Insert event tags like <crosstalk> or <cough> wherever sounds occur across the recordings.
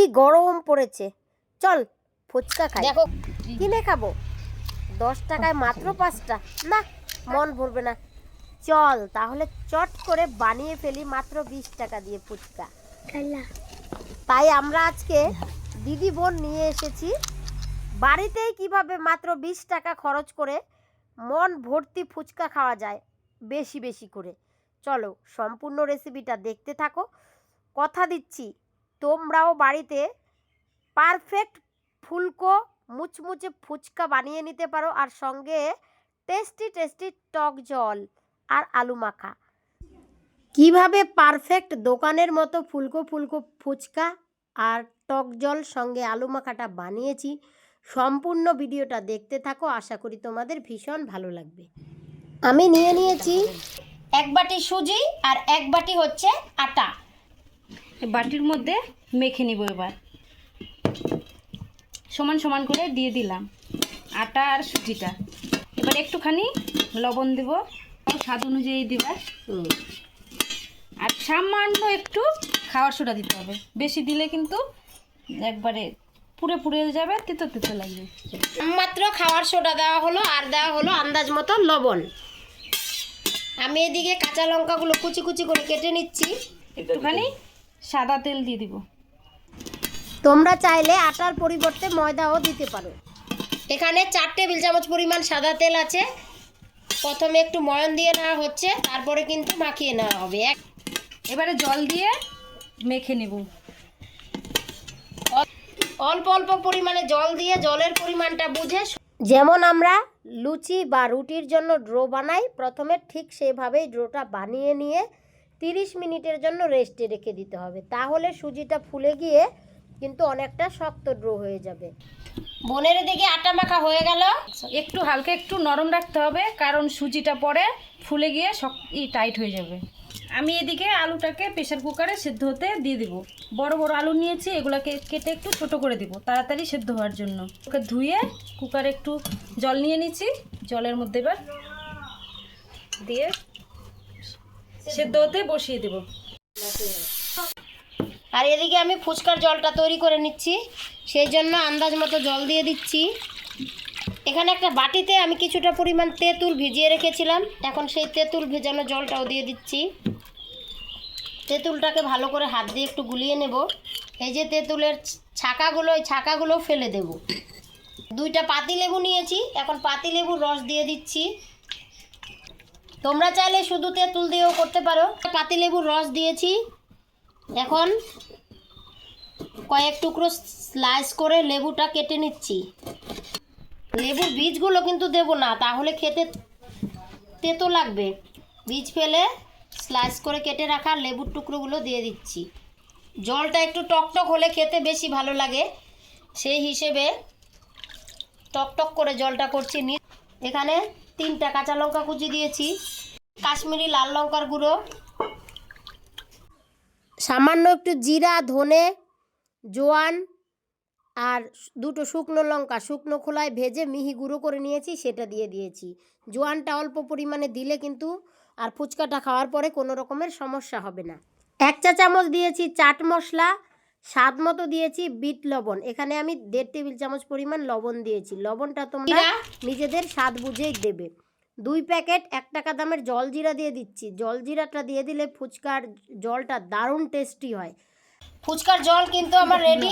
কি গরম পড়েছে। চল ফুচকা খাই। দেখো। কিনে খাব? দশ টাকায় মাত্র পাঁচটা। না মন ভরবে না। চল তাহলে চট করে বানিয়ে ফেলি মাত্র বিশ টাকা দিয়ে ফুচকা। তাই আমরা আজকে দিদি বোন নিয়ে এসেছি। বাড়িতেই কীভাবে মাত্র বিশ টাকা খরচ করে মন ভর্তি ফুচকা খাওয়া যায় বেশি বেশি করে। চলো সম্পূর্ণ রেসিপিটা দেখতে থাকো। কথা দিচ্ছি তোমরাও বাড়িতে পারফেক্ট ফুলকো মুচমুচে ফুচকা বানিয়ে নিতে পারো আর সঙ্গে টেস্টি টেস্টি টক জল আর আলু মাখা। কীভাবে পারফেক্ট দোকানের মতো ফুলকো ফুলকো ফুচকা আর টক জল সঙ্গে আলু মাখাটা বানিয়েছি, সম্পূর্ণ ভিডিওটা দেখতে থাকো, আশা করি তোমাদের ভীষণ ভালো লাগবে। আমি নিয়ে নিয়েছি এক বাটি সুজি আর এক বাটি হচ্ছে আটা। বাটির মধ্যে মেখে নিব এবার। সমান সমান করে দিয়ে দিলাম আটা আর সুজিটা। এবার একটুখানি লবণ দেব স্বাদ অনুযায়ী দিবা। আর সামান্য একটু খাওয়ার সোডা দিতে হবে। বেশি দিলে কিন্তু একবারে পুড়ে পুড়ে যাবে তেতো তেতো লাগবে। মাত্র খাওয়ার সোডা দেওয়া হলো আর দেওয়া হলো আন্দাজ মতো লবণ। আমি এদিকে কাঁচা লঙ্কাগুলো কুচি কুচি করে কেটে নিচ্ছি। একটুখানি সাদা তেল দিয়ে দিব। তোমরা চাইলে আটার পরিবর্তে ময়দাও দিতে পারো। এখানে চার টেবিল চামচ পরিমাণ সাদা তেল আছে। প্রথমে একটু ময়ন দিয়ে নেওয়া হচ্ছে তারপরে কিন্তু মাখিয়ে নেওয়া হবে। এক এবারে জল দিয়ে মেখে নেব। অল্প অল্প পরিমাণে জল দিয়ে জলের পরিমাণটা বুঝে যেমন আমরা লুচি বা রুটির জন্য ড্রো বানাই প্রথমে ঠিক সেভাবেই ড্রোটা বানিয়ে নিয়ে তিরিশ মিনিটের জন্য রেস্টে রেখে দিতে হবে। তাহলে সুজিটা ফুলে গিয়ে কিন্তু অনেকটা শক্ত ড্রো হয়ে যাবে। বোনের দিকে আটা মাখা হয়ে গেল। একটু হালকা একটু নরম রাখতে হবে, কারণ সুজিটা পরে ফুলে গিয়ে ই টাইট হয়ে যাবে। আমি এদিকে আলুটাকে প্রেশার কুকারে সেদ্ধ হতে দিয়ে দিব। বড় বড় আলু নিয়েছি, এগুলোকে কেটে একটু ছোট করে দিব, তাড়াতাড়ি সেদ্ধ হওয়ার জন্য। ওকে ধুয়ে কুকারে একটু জল নিয়ে নিচ্ছি। জলের মধ্যে এবার দিয়ে সেদ্ধ হতে বসিয়ে দেব। আর এদিকে আমি ফুচকার জলটা তৈরি করে নিচ্ছি। সেই জন্য আন্দাজ মতো জল দিয়ে দিচ্ছি। এখানে একটা বাটিতে আমি কিছুটা পরিমাণ তেঁতুল ভিজিয়ে রেখেছিলাম। এখন সেই তেঁতুল ভেজানো জলটাও দিয়ে দিচ্ছি। তেঁতুলটাকে ভালো করে হাত দিয়ে একটু গুলিয়ে নেব। এই যে তেঁতুলের ছাকাগুলো ওই ছাকাগুলো ফেলে দেব। দুইটা পাতি লেবু নিয়েছি। এখন পাতি লেবুর রস দিয়ে দিচ্ছি। তোমরা চাইলে শুধু তেঁতুল দিয়েও করতে পারো। পাতি লেবুর রস দিয়েছি। এখন কয়েক টুকরো স্লাইস করে লেবুটা কেটে নিচ্ছি। লেবুর বীজগুলো কিন্তু দেব না, তাহলে খেতে তেতো লাগবে। বীজ ফেলে স্লাইস করে কেটে রাখা লেবুর টুকরোগুলো দিয়ে দিচ্ছি। জলটা একটু টকটক হলে খেতে বেশি ভালো লাগে। সেই হিসেবে টকটক করে জলটা করছি এখানে তিনটা কাঁচা লঙ্কা কুচি দিয়েছি, কাশ্মীরি লাল লঙ্কার গুঁড়ো, সামান্য একটু জিরা, ধনে, জোয়ান আর দুটো শুকনো লঙ্কা। শুকনো খোলায় ভেজে মিহি গুঁড়ো করে নিয়েছি, সেটা দিয়ে দিয়েছি। জোয়ানটা অল্প পরিমাণে দিলে কিন্তু আর ফুচকাটা খাওয়ার পরে কোনো রকমের সমস্যা হবে না। এক চা চামচ দিয়েছি চাট মশলা স্বাদ মতো দিয়েছি বিট লবণ। এখানে আমি দেড় টেবিল চামচ পরিমাণ লবণ দিয়েছি। লবণটা তোমরা নিজেদের স্বাদ বুঝেই দেবে। দুই প্যাকেট এক টাকা দামের জলজিরা দিয়ে দিচ্ছি। জলজিরাটা দিয়ে দিলে ফুচকার জলটা দারুণ টেস্টি হয়। ফুচকার জল কিন্তু আমার রেডি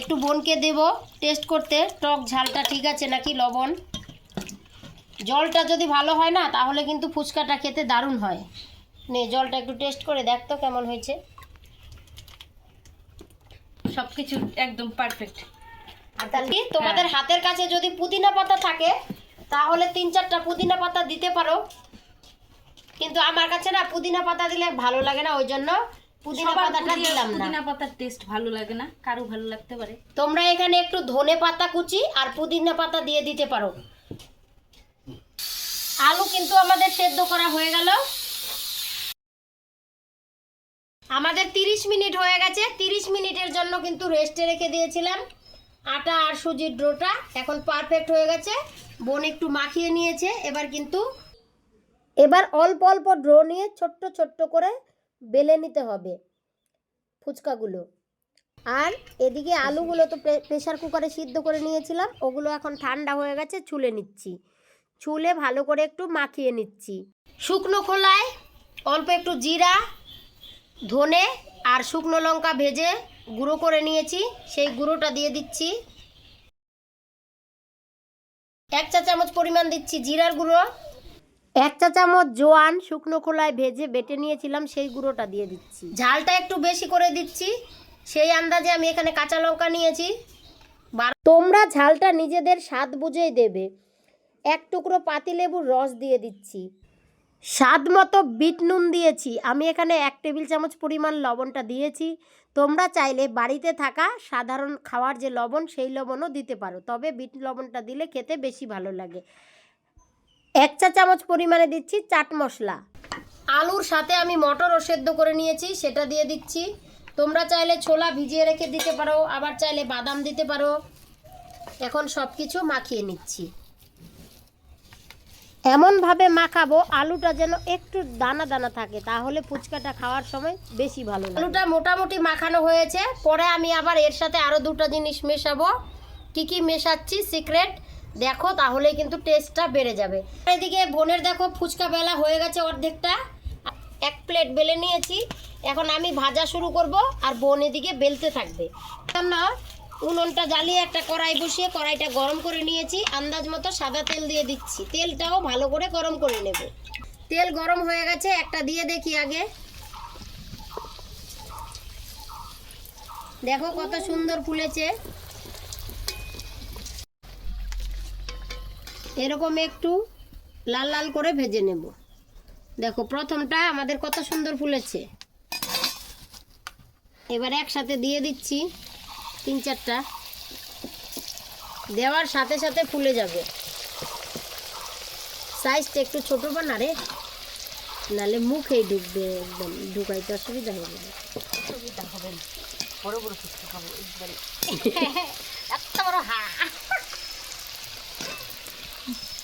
একটু বোনকে দেব টেস্ট করতে। টক ঝালটা ঠিক আছে নাকি লবণ? জলটা যদি ভালো হয় না তাহলে কিন্তু ফুচকাটা খেতে দারুণ হয়। নে জলটা একটু টেস্ট করে দেখ তো কেমন হয়েছে। সব কিছু একদম পারফেক্ট আর তাহলে তোমাদের হাতের কাছে যদি পুদিনা পাতা থাকে তাহলে তিন চারটা পুদিনা পাতা দিতে পারো। কিন্তু আমার কাছে না পুদিনা পাতা দিলে ভালো লাগে না ওই জন্য পুদিনা পাতাটা দিলাম না। পুদিনা পাতার টেস্ট ভালো লাগে না কারও ভালো লাগতে পারে। তোমরা এখানে একটু ধনে পাতা কুচি আর পুদিনা পাতা দিয়ে দিতে পারো। আলু কিন্তু আমাদের সেদ্ধ করা হয়ে গেল। আমাদের 30 মিনিট হয়ে গেছে। 30 মিনিটের জন্য কিন্তু রেস্টে রেখে দিয়েছিলাম। আটা আর সুজির ডোটা এখন পারফেক্ট হয়ে গেছে। বোন একটু মাখিয়ে নিয়েছে, এবার কিন্তু এবার অল্প অল্প ড্রো নিয়ে ছোট্ট ছোট্ট করে বেলে নিতে হবে ফুচকাগুলো। আর এদিকে আলুগুলো তো প্রে- প্রেসার কুকারে সিদ্ধ করে নিয়েছিলাম, ওগুলো এখন ঠান্ডা হয়ে গেছে, ছুলে নিচ্ছি। ছুলে ভালো করে একটু মাখিয়ে নিচ্ছি। শুকনো খোলায় অল্প একটু জিরা ধনে আর শুকনো লঙ্কা ভেজে গুঁড়ো করে নিয়েছি। সেই গুঁড়োটা দিয়ে দিচ্ছি। এক চা চামচ পরিমাণ দিচ্ছি জিরার গুঁড়ো। এক চা চামচ জোয়ান শুকনো খোলায় ভেজে বেটে নিয়েছিলাম, সেই গুঁড়োটা দিয়ে দিচ্ছি। ঝালটা একটু বেশি করে দিচ্ছি। সেই আন্দাজে আমি এখানে কাঁচা লঙ্কা নিয়েছি। তোমরা ঝালটা নিজেদের স্বাদ বুঝেই দেবে। এক টুকরো পাতিলেবুর রস দিয়ে দিচ্ছি। স্বাদ মতো বিট নুন দিয়েছি। আমি এখানে এক টেবিল চামচ পরিমাণ লবণটা দিয়েছি। তোমরা চাইলে বাড়িতে থাকা সাধারণ খাওয়ার যে লবণ, সেই লবণও দিতে পারো। তবে বিট লবণটা দিলে খেতে বেশি ভালো লাগে। এক চা চামচ পরিমাণে দিচ্ছি চাট মশলা। আলুর সাথে আমি মটরও সেদ্ধ করে নিয়েছি, সেটা দিয়ে দিচ্ছি। তোমরা চাইলে ছোলা ভিজিয়ে রেখে দিতে পারো, আবার চাইলে বাদাম দিতে পারো। এখন সব কিছু মাখিয়ে নিচ্ছি। এমনভাবে মাখাবো, আলুটা যেন একটু দানা দানা থাকে, তাহলে ফুচকাটা খাওয়ার সময় বেশি ভালো আলুটা মোটামুটি মাখানো হয়েছে, পরে আমি আবার এর সাথে আরও দুটো জিনিস মেশাবো। কি কি মেশাচ্ছি, সিক্রেট? দেখো তাহলে কিন্তু টেস্টটা বেড়ে যাবে। এদিকে বোনের দেখো, ফুচকা বেলা হয়ে গেছে অর্ধেকটা। এক প্লেট বেলে নিয়েছি। এখন আমি ভাজা শুরু করব, আর বোন এদিকে বেলতে থাকবে। জন্য উনুনটা জ্বালিয়ে একটা কড়াই বসিয়ে কড়াইটা গরম করে নিয়েছি। আন্দাজ মতো সাদা তেল দিয়ে দিচ্ছি। তেলটাও ভালো করে গরম করে নেব। তেল গরম হয়ে গেছে, একটা দিয়ে দেখি আগে। দেখো কত সুন্দর ফুলেছে। এরকম একটু লাল লাল করে ভেজে নেব। দেখো প্রথমটা আমাদের কত সুন্দর ফুলেছে। এবার একসাথে দিয়ে দিচ্ছি। তিন চারটা। দেওয়ার সাথে সাথে ফুলে যাবে। সাইজটা একটু ছোট বানা রে? নালে মুখেই ঢুকবে একদম। ঢুকাইতে অসুবিধা হবে না। <laughs>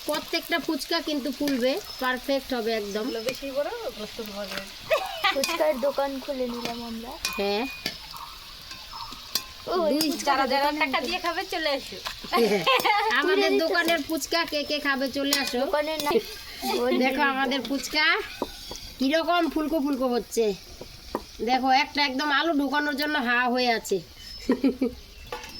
প্রত্যেকটা ফুচকা কিন্তু ফুলবে পারফেক্ট হবে একদম। বেশি বড় <laughs> ফুচকার দোকান খুলে নিলাম আমরা। হ্যাঁ। যারা যারা টাকা দিয়ে খাবে চলে এসো <laughs> আমাদের দোকানের ফুচকা কে কে খাবে চলে আসো। <laughs> দেখো আমাদের ফুচকা কীরকম ফুলকো ফুলকো হচ্ছে। দেখো একটা একদম আলু ঢুকানোর জন্য হা হয়ে আছে।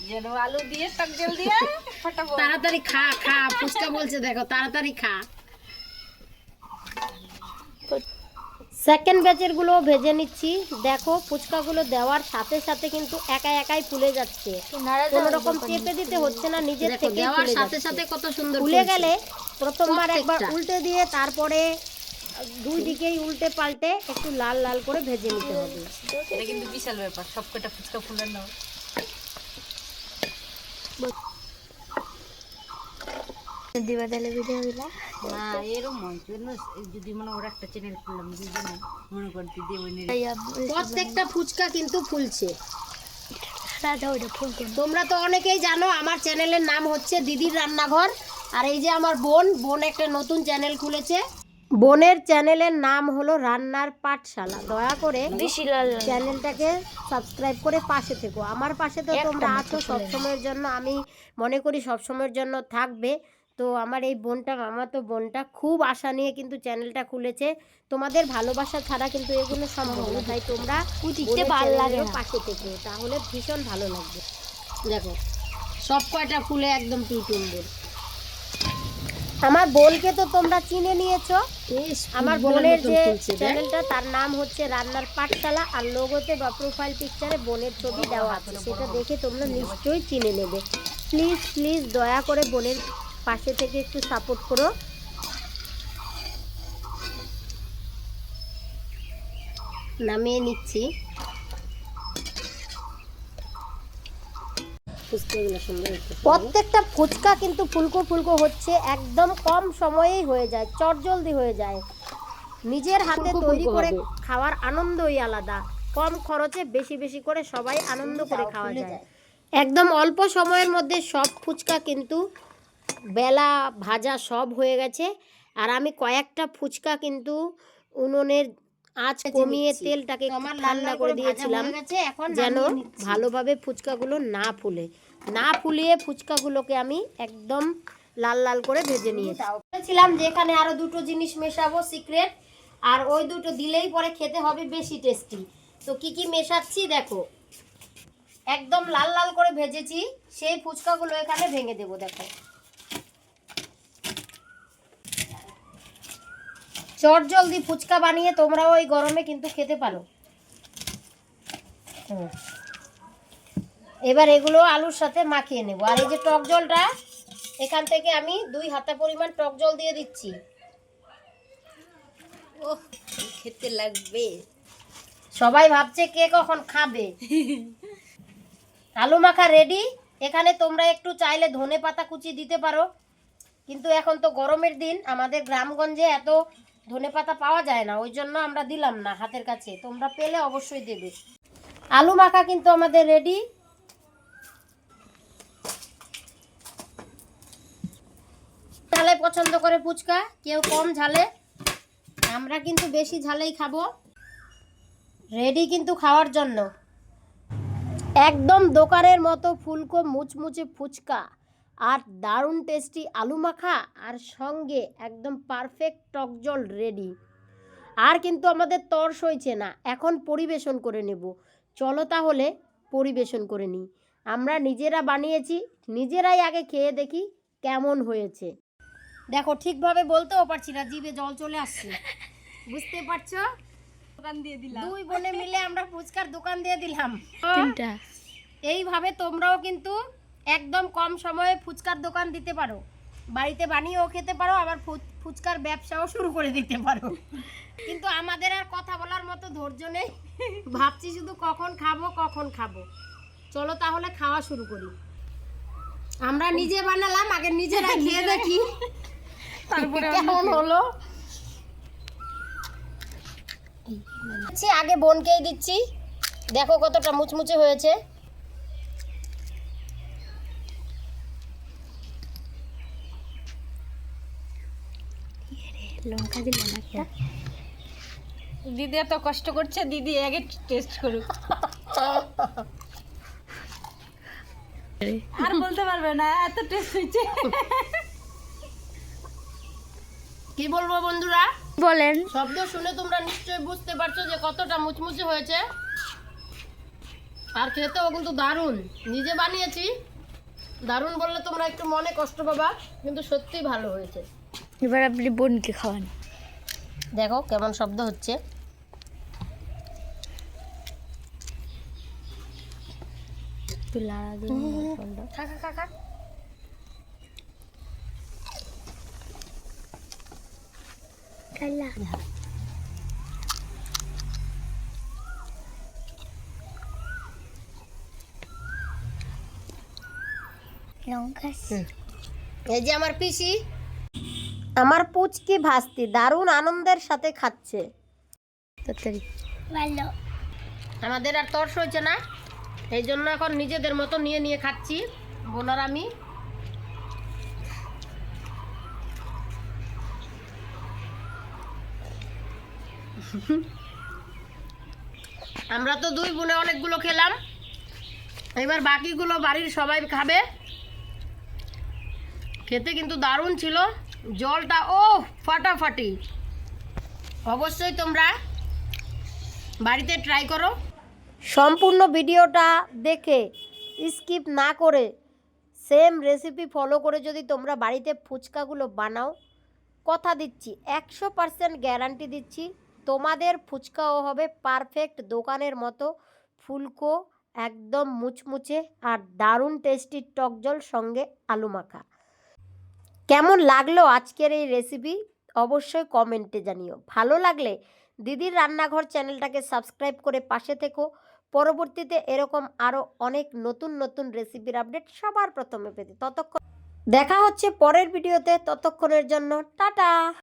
যেন আলু দিয়ে টক জল দিয়ে <laughs> তাড়াতাড়ি খা খা ফুচকা বলছে দেখো তাড়াতাড়ি খা। সেকেন্ড ব্যাচেরগুলো ভেজে নিচ্ছি। দেখো ফুচকাগুলো দেওয়ার সাথে সাথে কিন্তু একা একাই ফুলে যাচ্ছে। কোনো রকম চেপে দিতে হচ্ছে না নিজের থেকে দেওয়ার সাথে সাথে কত সুন্দর ফুলে গেলে প্রথমবার একবার উল্টে দিয়ে তারপরে দুই দিকেই উল্টে পাল্টে একটু লাল লাল করে ভেজে নিতে হবে। এটা কিন্তু বিশাল ব্যাপার সব কটা ফুচকা ফুলের নাও। দিবা তাহলে ভিডিও গুলা? না এরকম হয় জন্য যদি মনে ওর একটা চ্যানেল খুললাম দুজনে মনে করতে দেবো প্রত্যেকটা ফুচকা কিন্তু ফুলছে। তোমরা তো অনেকেই জানো আমার চ্যানেলের নাম হচ্ছে দিদির রান্নাঘর। আর এই যে আমার বোন বোন একটা নতুন চ্যানেল খুলেছে। বোনের চ্যানেলের নাম হলো রান্নার পাঠশালা। দয়া করে। চ্যানেলটাকে সাবস্ক্রাইব করে পাশে থেকো। আমার পাশে তো তোমরা আছো সবসময়ের জন্য আমি মনে করি সবসময়ের জন্য থাকবে। তো আমার এই বোনটা মামা তো বোনটা খুব আশা নিয়ে কিন্তু চ্যানেলটা খুলেছে। তোমাদের ভালোবাসা ছাড়া কিন্তু এগুলো সম্ভব না। তাই তোমরা বোনের ভালো লাগে পাশে থেকো তাহলে ভীষণ ভালো লাগবে। দেখো সব কয়টা ফুলে একদম টুইটুম্বুর আমার বোনকে তো তোমরা চিনে নিয়েছো। আমার বোনের যে চ্যানেলটা তার নাম হচ্ছে রান্নার পাঠশালা আর লোগোতে বা প্রোফাইল পিকচারে বোনের ছবি দেওয়া আছে। সেটা দেখে তোমরা নিশ্চয়ই চিনে নেবে। প্লিজ প্লিজ দয়া করে বোনের পাশে থেকে একটু সাপোর্ট করো। নামিয়ে নিচ্ছি। প্রত্যেকটা ফুচকা কিন্তু ফুলকো ফুলকো হচ্ছে একদম কম সময়েই হয়ে যায় চটজলদি হয়ে যায়। নিজের হাতে তৈরি করে খাওয়ার আনন্দই আলাদা। কম খরচে বেশি বেশি করে সবাই আনন্দ করে খাওয়া যায়। একদম অল্প সময়ের মধ্যে সব ফুচকা কিন্তু বেলা ভাজা সব হয়ে গেছে। আর আমি কয়েকটা ফুচকা কিন্তু উনুনের আঁচ কমিয়ে। তেলটাকে ঠান্ডা করে দিয়েছিলাম এখন যেন ভালোভাবে ফুচকাগুলো না ফুলে। না ফুলিয়ে ফুচকাগুলোকে আমি একদম লাল লাল করে ভেজে নিয়েছি। বলেছিলাম যে এখানে আরও দুটো জিনিস মেশাবো সিক্রেট। আর ওই দুটো দিলেই পরে খেতে হবে বেশি টেস্টি। তো কি কি মেশাচ্ছি দেখো। একদম লাল লাল করে ভেজেছি সেই ফুচকাগুলো এখানে ভেঙে দেবো দেখো। চট জলদি ফুচকা বানিয়ে তোমরাও ওই গরমে কিন্তু খেতে পারো। এবার এগুলো আলুর সাথে মাখিয়ে নেব। আর এই যে টক জলটা এখান থেকে আমি দুই হাতা পরিমাণ টক জল দিয়ে দিচ্ছি। ওহ খেতে লাগবে। সবাই ভাবছে কে কখন খাবে। আলু মাখা রেডি এখানে তোমরা একটু চাইলে ধনে পাতা কুচি দিতে পারো। কিন্তু এখন তো গরমের দিন আমাদের গ্রামগঞ্জে এত ধনে পাতা পাওয়া যায় না, ওই জন্য আমরা দিলাম না হাতের কাছে। তোমরা পেলে অবশ্যই দেবে। আলু মাখা কিন্তু আমাদের রেডি ঝালে পছন্দ করে ফুচকা, কেউ কম ঝালে। আমরা কিন্তু বেশি ঝালেই খাব। রেডি কিন্তু খাওয়ার জন্য। একদম দোকানের মতো ফুলকো মুচমুচে ফুচকা। আর দারুণ টেস্টি আলু মাখা আর সঙ্গে একদম পারফেক্ট টক জল রেডি আর কিন্তু আমাদের তর সইছে না এখন পরিবেশন করে নেব। চলো তাহলে পরিবেশন করে নিই। আমরা নিজেরা বানিয়েছি নিজেরাই আগে খেয়ে দেখি কেমন হয়েছে। দেখো ঠিকভাবে বলতেও পারছি না জিভে জল চলে আসছে। বুঝতে পারছ? দোকান দিয়ে দিলাম। দুই বোনে মিলে আমরা ফুচকার দোকান দিয়ে দিলাম। এইভাবে তোমরাও কিন্তু একদম কম সময়ে ফুচকার দোকান দিতে পারো। বাড়িতে বানিয়েও খেতে পারো আবার ফুচকার ব্যবসাও শুরু করে দিতে পারো। কিন্তু আমাদের আর কথা বলার মতো ধৈর্য নেই। ভাবছি শুধু কখন খাব কখন খাব। চলো তাহলে খাওয়া শুরু করি। আমরা নিজে বানালাম আগে নিজেরা খেয়ে দেখি। তারপরে কেমন হলো? আগে বোনকেই দিচ্ছি। দেখো কতটা মুচমুচে হয়েছে। লঙ্কা দিল না দিদি এত কষ্ট করছে দিদি আগে টেস্ট করুক। আর বলতে পারবে না এত টেস্ট হয়েছে। কি বলব বন্ধুরা? বলেন। শব্দ শুনে তোমরা নিশ্চয়ই বুঝতে পারছ যে কতটা মুচমুচে হয়েছে। আর খেতেও কিন্তু দারুণ। নিজে বানিয়েছি। দারুণ বললে তোমরা একটু মনে কষ্ট পাবা কিন্তু সত্যি ভালো হয়েছে। এবার আপনি বোনকে খাওয়ান। দেখো কেমন শব্দ হচ্ছে। লঙ্কা। এই যে আমার পিসি। আমার পুচকি ভাস্তি দারুণ আনন্দের সাথে খাচ্ছে। তাড়াতাড়ি ভালো। আমাদের আর তর্স হয়েছে না। এই জন্য এখন নিজেদের মতো নিয়ে নিয়ে খাচ্ছি বোনার আমি। আমরা তো দুই বোনে অনেকগুলো খেলাম। এবার বাকিগুলো বাড়ির সবাই খাবে। খেতে কিন্তু দারুণ ছিল। জলটা, ও, ফাটাফাটি। অবশ্যই তোমরা বাড়িতে ট্রাই করো। সম্পূর্ণ ভিডিওটা দেখে স্কিপ না করে সেম রেসিপি ফলো করে যদি তোমরা বাড়িতে ফুচকাগুলো বানাও। কথা দিচ্ছি, একশো পারসেন্ট গ্যারান্টি দিচ্ছি, তোমাদের ফুচকাও হবে পারফেক্ট দোকানের মতো, ফুলকো একদম মুচমুচে আর দারুণ টেস্টি টক জল সঙ্গে আলু মাখা। কেমন লাগল আজকের এই রেসিপি অবশ্যই কমেন্টে জানিও। ভালো লাগলে দিদির রান্নাঘর চ্যানেলটাকে সাবস্ক্রাইব করে পাশে থেকো। পরবর্তীতে এরকম আরও অনেক নতুন নতুন রেসিপির আপডেট সবার প্রথমে পেতে। ততক্ষণ দেখা হচ্ছে পরের ভিডিওতে ততক্ষণের জন্য টাটা!